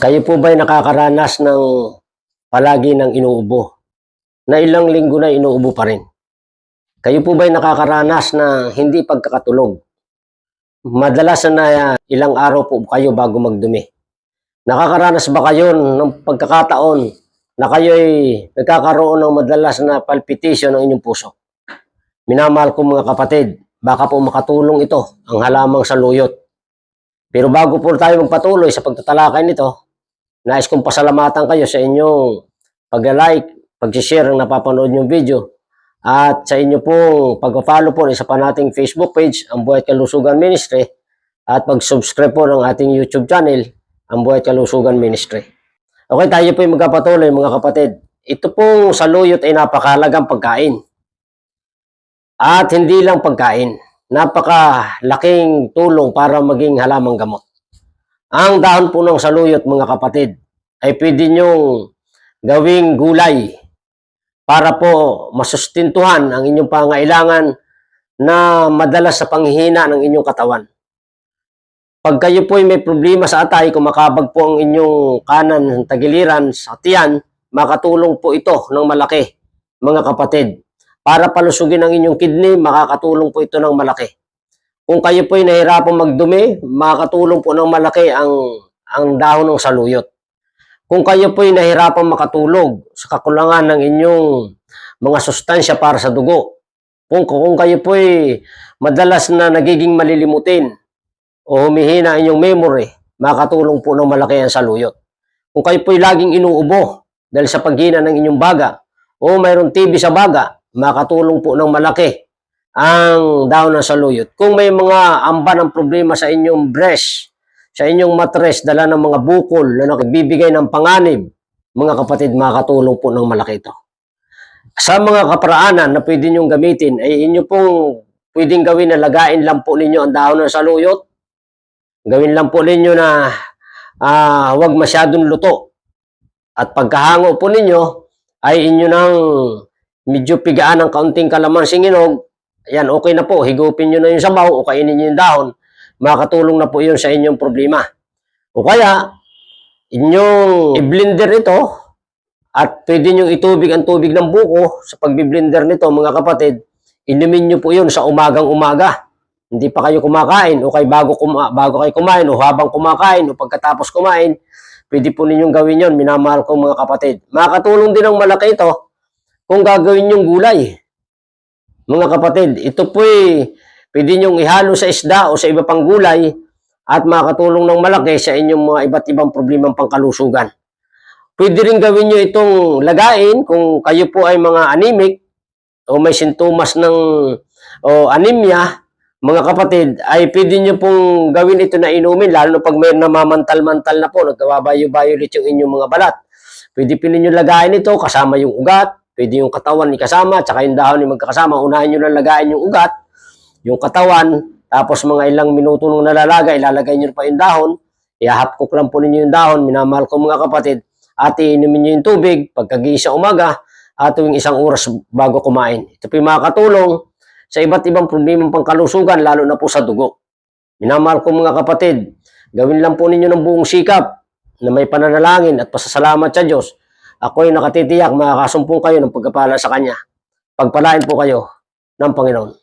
Kayo po ba'y nakakaranas ng palagi ng inuubo? Na ilang linggo na inuubo pa rin? Kayo po ba'y nakakaranas ng hindi pagkakatulog? Madalas na ilang araw po kayo bago magdumi. Nakakaranas ba kayo ng pagkakataon na kayo'y nagkakaroon ng madalas na palpitation ng inyong puso? Minamahal ko mga kapatid, baka po makatulong ito ang halamang saluyot. Pero bago po tayo magpatuloy sa pagtatalakay nito, nais kong pasalamatan kayo sa inyong pag-like, pag-share ng napapanood yung video, at sa inyo pong pag-follow po isa pa nating Facebook page, ang Buhay Kalusugan Ministry, at pag-subscribe po ng ating YouTube channel, ang Buhay Kalusugan Ministry. Okay, tayo po yung magkapatuloy mga kapatid. Ito pong saluyot ay napakalagang pagkain. At hindi lang pagkain, napakalaking tulong para maging halamang gamot. Ang dahon po ng saluyot mga kapatid ay pwede nyong gawing gulay para po masustintuhan ang inyong pangailangan na madalas sa panghihina ng inyong katawan. Pag kayo po ay may problema sa atay, kumakabag po ang inyong kanan ng tagiliran sa tiyan, makatulong po ito ng malaki, mga kapatid. Para palusugin ang inyong kidney, makakatulong po ito ng malaki. Kung kayo po ay nahihirapang magdumi, makakatulong po ng malaki ang, ang dahon ng saluyot. Kung kayo po ay nahihirapang makatulog sa kakulangan ng inyong mga sustansya para sa dugo, kung, kung kayo po ay madalas na nagiging malilimutin o humihina ang inyong memory, makakatulong po ng malaki ang saluyot. Kung kayo po ay laging inuubo dahil sa paghina ng inyong baga o mayroong TB sa baga, makakatulong po ng malaki ang dahon ng saluyot. Kung may mga amba ng problema sa inyong breast, sa inyong matres, dala ng mga bukol na nagbibigay ng panganib, mga kapatid, makakatulong po ng malaki ito. Sa mga kaparaanan na pwede niyong gamitin, ay inyo pong pwedeng gawin na lagain lang po ninyo ang dahon ng saluyot. Gawin lang po ninyo na ah, huwag masyadong luto. At pagkahango po ninyo, ay inyo nang medyo pigaan ng kaunting kalamansing inog, yan, okay na po. Higupin nyo na yung sabaw o kainin nyo yung dahon. Makakatulong na po yun sa inyong problema. O kaya, inyong i-blender ito at pwede nyo itubig ang tubig ng buko sa pagbi-blender nito, mga kapatid. Inumin nyo po yun sa umagang umaga. Hindi pa kayo kumakain o kay bago, kuma, bago kayo kumain o habang kumakain o pagkatapos kumain, pwede po ninyong gawin yon minamahal ko mga kapatid. Makakatulong din ng malaki ito kung gagawin yung gulay. Mga kapatid, ito po pwede nyong ihalo sa isda o sa iba pang gulay at makakatulong ng malaki sa inyong mga iba't ibang problemang pangkalusugan. Pwede rin gawin nyo itong lagain kung kayo po ay mga anemic o may sintomas ng o anemia, mga kapatid, ay pwede nyo pong gawin ito na inumin, lalo na pag may namamantal-mantal na po, nagkawabayo-bayo ulit yung inyong mga balat. Pwede po ninyo lagain ito kasama yung ugat, pwede yung katawan ni kasama, tsaka yung dahon ni magkakasama. Unahin nyo lang lagain yung ugat, yung katawan, tapos mga ilang minuto nung nalalagay, ilalagay nyo pa yung dahon, ihahapkok lang po ninyo yung dahon, minamahal ko mga kapatid, at iinumin nyo yung tubig pagkagisa umaga, at tuwing isang oras bago kumain. Ito po yung makakatulong sa iba't ibang problemang pangkalusugan, lalo na po sa dugo. Minamahal ko mga kapatid, gawin lang po ninyo ng buong sikap na may pananalangin at pasasalamat sa Diyos. Ako'y nakatitiyak, makakasumpong kayo ng pagkapala sa Kanya. Pagpalain po kayo ng Panginoon.